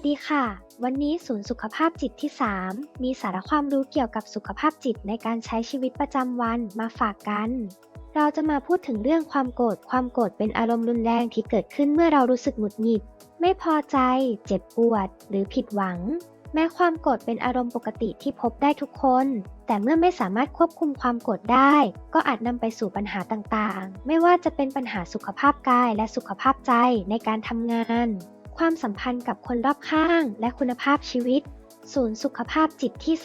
วัสดีค่ะ วันนี้ศูนย์สุขภาพจิตที่ 3 มีสาระความรู้เกี่ยวกับสุขภาพจิตในการใช้ชีวิตประจำวันมาฝากกัน เราจะมาพูดถึงเรื่องความโกรธ ความโกรธเป็นอารมณ์รุนแรงที่เกิดขึ้นเมื่อเรารู้สึกหงุดหงิด ไม่พอใจ เจ็บปวด หรือผิดหวัง แม้ความโกรธเป็นอารมณ์ปกติที่พบได้ทุกคน แต่เมื่อไม่สามารถควบคุมความโกรธได้ ก็อาจนำไปสู่ปัญหาต่างๆ ไม่ว่าจะเป็นปัญหาสุขภาพกายและสุขภาพใจในการทำงาน ความสัมพันธ์กับคนรอบข้างและคุณภาพชีวิต ศูนย์สุขภาพจิตที่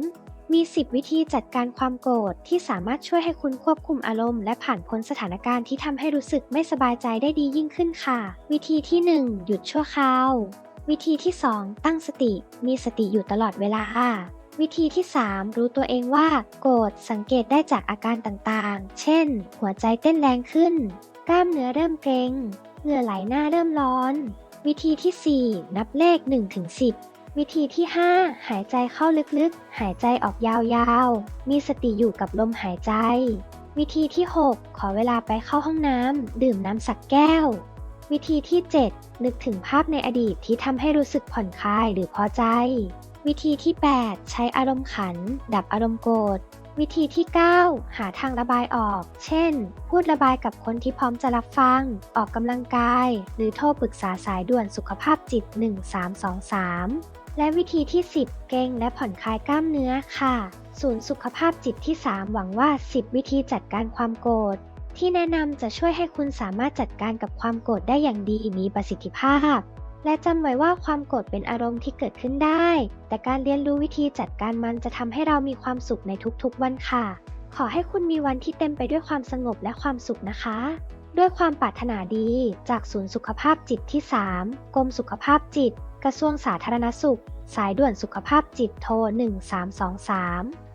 3 มี 10 วิธีจัดการความโกรธที่สามารถช่วยให้คุณควบคุมอารมณ์ และผ่านพ้นสถานการณ์ที่ทำให้รู้สึกไม่สบายใจได้ดียิ่งขึ้นค่ะ วิธีที่ 1 หยุดชั่วคราว วิธีที่ 2 ตั้งสติ มีสติอยู่ตลอดเวลาวิธีที่ 3 รู้ตัวเองว่า โกรธสังเกตได้จากอาการต่างๆ เช่น หัวใจเต้นแรงขึ้น กล้ามเนื้อเริ่มเกร็ง เหงื่อไหลหน้าเริ่มร้อน วิธีที่ 4 นับเลข 1-10วิธีที่ 5 หายใจเข้าลึกๆ หายใจออกยาวๆ มีสติอยู่กับลมหายใจ วิธีที่ 6 ขอเวลาไปเข้าห้องน้ำ ดื่มน้ำสักแก้ว วิธีที่ 7 นึกถึงภาพในอดีตที่ทำให้รู้สึกผ่อนคลายหรือพอใจ วิธีที่ 8 ใช้อารมณ์ขัน ดับอารมณ์โกรธ วิธีที่ 9 หาทางระบายออก เช่น พูดระบายกับคนที่พร้อมจะรับฟัง ออกกำลังกาย หรือโทรปรึกษาสายด่วนสุขภาพจิต 1323และวิธีที่ 10 เก่งและผ่อนคลายกล้ามเนื้อค่ะ ศูนย์สุขภาพจิตที่ 3 หวังว่า 10 วิธีจัดการความโกรธ ที่แนะนำจะช่วยให้คุณสามารถจัดการกับความโกรธได้อย่างดีมีประสิทธิภาพ และจำไว้ว่าความโกรธเป็นอารมณ์ที่เกิดขึ้นได้ แต่การเรียนรู้วิธีจัดการมันจะทำให้เรามีความสุขในทุกๆวันค่ะ ขอให้คุณมีวันที่เต็มไปด้วยความสงบและความสุขนะคะ ด้วยความปรารถนาดีจากศูนย์สุขภาพจิตที่ 3 กรมสุขภาพจิต กระทรวงสาธารณสุข สายด่วนสุขภาพจิตโทร 1323